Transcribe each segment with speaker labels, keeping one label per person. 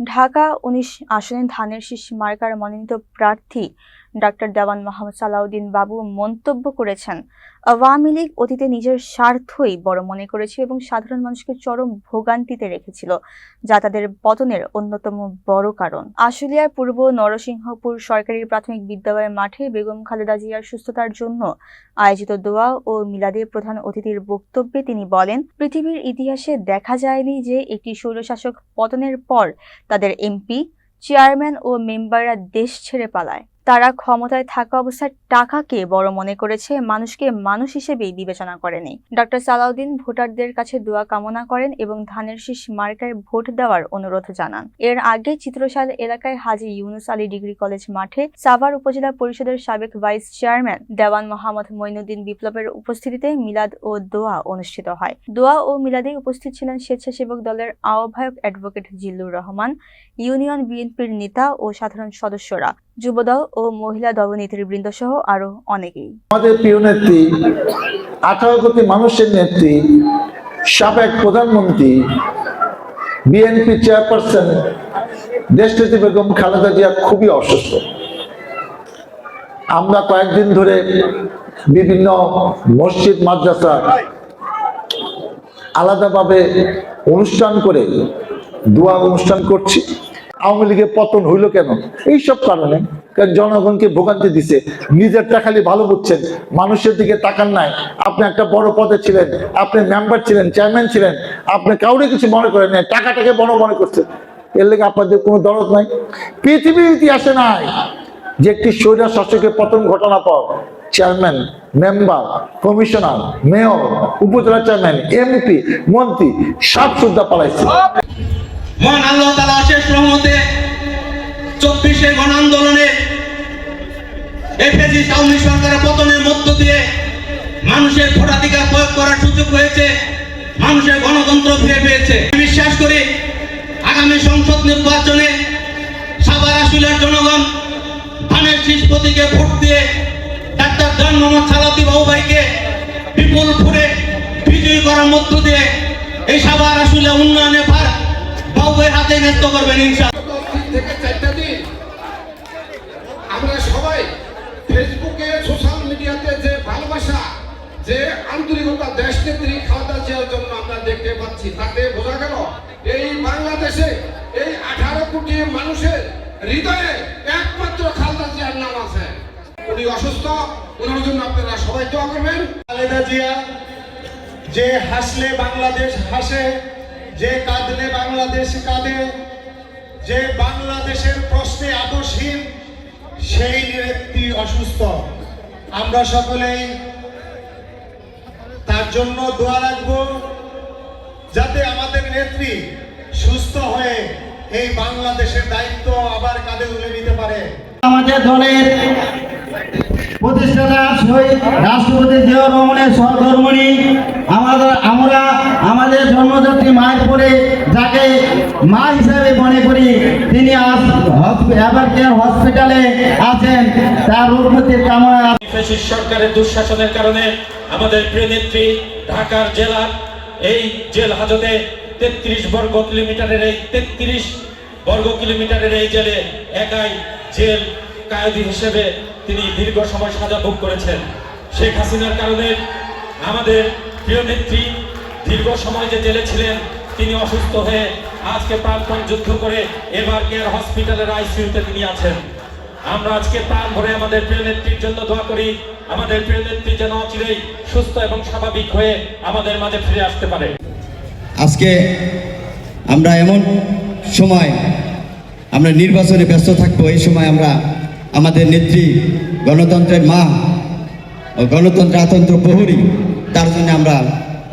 Speaker 1: ঢাকা উনিশ আসনে ধানের শীষ মার্কার মনোনীত প্রার্থী ডাক্তার দেওয়ান মোহাম্মদ সালাউদ্দিন বাবু মন্তব্য করেছেন, আওয়ামী লীগ অতীতে নিজের স্বার্থই বড় মনে করেছে এবং সাধারণ মানুষকে চরম ভোগান্তিতে রেখেছিল, যা তাদের পতনের অন্যতম বড় কারণ। আশুলিয়ার পূর্ব নরসিংহপুর সরকারি প্রাথমিক বিদ্যালয়ের মাঠে বেগম খালেদা জিয়ার সুস্থতার জন্য আয়োজিত দোয়া ও মিলাদে প্রধান অতিথির বক্তব্যে তিনি বলেন, পৃথিবীর ইতিহাসে দেখা যায়নি যে একটি স্বৈরশাসক পতনের পর তাদের এমপি, চেয়ারম্যান ও মেম্বাররা দেশ ছেড়ে পালায়। তারা ক্ষমতায় থাকা অবস্থায় টাকাকে বড় মনে করেছে, মানুষকে মানুষ হিসেবেই বিবেচনা করেনি। ডক্টর সালাউদ্দিন ভোটারদের কাছে দোয়া কামনা করেন এবং ধানের শীষ মার্কায় ভোট দেওয়ার অনুরোধ জানান। এর আগে চিত্রশাল এলাকায় হাজী ইউনুস আলী ডিগ্রি কলেজ মাঠে সাভার উপজেলা পরিষদের সাবেক ভাইস চেয়ারম্যান দেওয়ান মোহাম্মদ মঈনুদ্দিন বিপ্লবের উপস্থিতিতে মিলাদ ও দোয়া অনুষ্ঠিত হয়। দোয়া ও মিলাদে উপস্থিত ছিলেন স্বেচ্ছাসেবক দলের আহ্বায়ক অ্যাডভোকেট জিল্লুর রহমান, ইউনিয়ন বিএনপির নেতা ও সাধারণ সদস্যরা। যুবদল ও মহিলা দল নেতৃবৃন্দ সহ আরও অনেকেই।
Speaker 2: আমাদের প্রিয় নেত্রী, আঠারো কোটি মানুষের নেত্রী, সাবেক প্রধানমন্ত্রী বিএনপি চেয়ারপারসন দেশনেত্রী বেগম খালেদা জিয়া খুবই অসুস্থ। আমরা কয়েকদিন ধরে বিভিন্ন মসজিদ, মাদ্রাসা আলাদাভাবে অনুষ্ঠান করে, দোয়া অনুষ্ঠান করছি। আওয়ামী লীগের পতন হইল কেন? এইসব কারণে কারণ জনগণকে ভোগান্তি দিছে। নিজেরটা খালি ভালো বুঝছেন। মানুষের দিকে তাকান নাই। আপনি একটা বড় পদে ছিলেন, আপনি মেম্বার ছিলেন চেয়ারম্যান ছিলেন, আপনি কাউরে কিছু মনে করেন নাই, টাকাটাকে বড় মনে করছেন। এর লেগে আপনাদের কোনো দরদ নাই। পৃথিবীর ইতিহাসে নাই যে একটি স্বৈরা শাসকের পতন ঘটনা পর চেয়ারম্যান মেম্বার কমিশনার মেয়র উপজেলা চেয়ারম্যান এমপি মন্ত্রী সব সুদ্ধা পালাইছে।
Speaker 3: মহান আল্লাহ তালা শেষ রহমতে চব্বিশে গণ আন্দোলনে এফএজি আওয়ামী সরকারের পতনের মধ্য দিয়ে মানুষের ভোটাধিকার প্রয়োগ করার সুযোগ হয়েছে, মানুষের গণতন্ত্র ফিরে পেয়েছে। বিশ্বাস করি আগামী সংসদ নির্বাচনে সাভার আসুলের জনগণ ধানের শীষ প্রতীকে ভোট দিয়ে ডাক্তার জান মোহাম্মদ সালাতি বাবু ভাইকে বিপুল ভোটে বিজয়ী করার মধ্য দিয়ে এই সাভার আসলে উন্নয়নে ভার বাবুয়ের হাতে ন্যস্ত করবেন ইনশাআল্লাহ
Speaker 4: থেকে চারটা দিন আমরা সবাই ফেসবুকে সোশ্যাল মিডিয়াতে যে ভালোবাসা যে আন্তরিকতা দেশ নেত্রী খাওয়া জিয়ার জন্য আমরা দেখতে পাচ্ছি তাতে বোঝা গেল এই বাংলাদেশে এই আঠারো কোটি মানুষের হৃদয়ে একমাত্র খালদা জিয়ার নাম আছে। উনি অসুস্থ ওনার জন্য আপনারা সবাই দোয়া করবেন।
Speaker 5: খালেদা জিয়া যে হাসলে বাংলাদেশ হাসে যে কাঁদলে বাংলাদেশ কাঁদে, যে বাংলাদেশের প্রশ্নে আপোষহীন সেই নেত্রী অসুস্থ। আমরা সকলেই তার জন্য দোয়া রাখব, যাতে আমাদের নেত্রী সুস্থ হয়ে এই বাংলাদেশের দায়িত্ব আবার কাঁধে তুলে নিতে পারে।
Speaker 6: আমাদের দলের প্রতিষ্ঠাতা শহীদ রাষ্ট্রপতি জিয়াউর রহমানের সহধর্মণী আমাদের আমরা আমাদের জন্মদাত্রী মায়ের পরে যাকে মা হিসাবে মনে করি, তিনি আজ কেয়ার হসপিটালে আছেন, তার রোগমুক্তির কামনা
Speaker 7: সরকারের দুঃশাসনের কারণে আমাদের প্রিয় ঢাকার জেলার এই জেল হাজতে তেত্রিশ বর্গ কিলোমিটারের এই তেত্রিশ বর্গ কিলোমিটারের এই জেলে একাই জেল কায়দি হিসেবে তিনি দীর্ঘ সময় সাজা ভোগ করেছেন। শেখ হাসিনার কারণে আমাদের প্রিয় নেত্রী দীর্ঘ সময় যে জেলে ছিলেন, তিনি অসুস্থ হয়ে আজকে প্রাণপণ যুদ্ধ করে এবার কেয়ার হসপিটালের আইসিইউতে তিনি আছেন। আমরা আজকে প্রাণ ভরে আমাদের প্রিয় নেত্রীর জন্য দোয়া করি, আমাদের প্রিয় নেত্রী যেন অচিরেই সুস্থ এবং স্বাভাবিক হয়ে আমাদের মাঝে ফিরে আসতে পারে।
Speaker 8: আজকে আমরা এমন সময়, আমরা নির্বাচনে ব্যস্ত থাকব, এই সময় আমরা আমাদের নেত্রী গণতন্ত্রের মা ও গণতন্ত্র আতন্ত্র প্রহরী, তার জন্য আমরা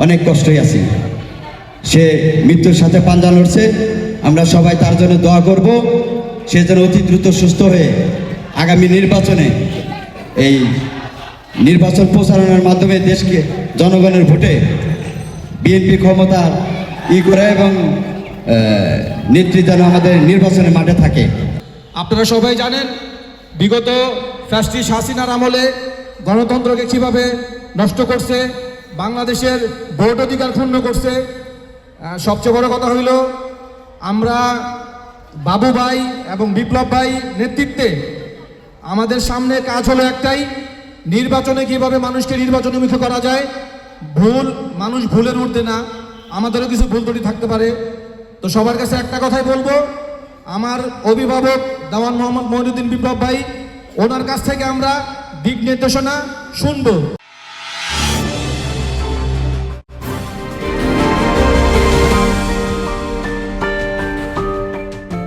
Speaker 8: অনেক কষ্টই আছি। সে মৃত্যুর সাথে পাঞ্জা লড়ছে, আমরা সবাই তার জন্য দোয়া করব। সে যেন অতি দ্রুত সুস্থ হয়ে আগামী নির্বাচনে এই নির্বাচন প্রচারণার মাধ্যমে দেশকে জনগণের ভোটে বিএনপি ক্ষমতার ই করে এবং যেন আমাদের নির্বাচনের মাঠে থাকে।
Speaker 9: আপনারা সবাই জানেন বিগত ফ্যাসিস্ট হাসিনার আমলে গণতন্ত্রকে কীভাবে নষ্ট করছে, বাংলাদেশের ভোট অধিকার ক্ষুণ্ণ করছে সবচেয়ে বড় কথা হইল আমরা বাবু ভাই এবং বিপ্লব ভাই নেতৃত্বে আমাদের সামনে কাজ হলো একটাই, নির্বাচনে কীভাবে মানুষকে নির্বাচনমুখী করা যায়, ভুল মানুষ ভুলের ঊর্ধ্বে না, আমাদেরও কিছু ভুল ত্রুটি থাকতে পারে। তো সবার কাছে একটা কথাই বলব অভিভাবক দাওয়ান মোহাম্মদ মহিনুদ্দিন বিপ্লব ভাই ওনার কাছ থেকে আমরা দিক নির্দেশনা শুনব।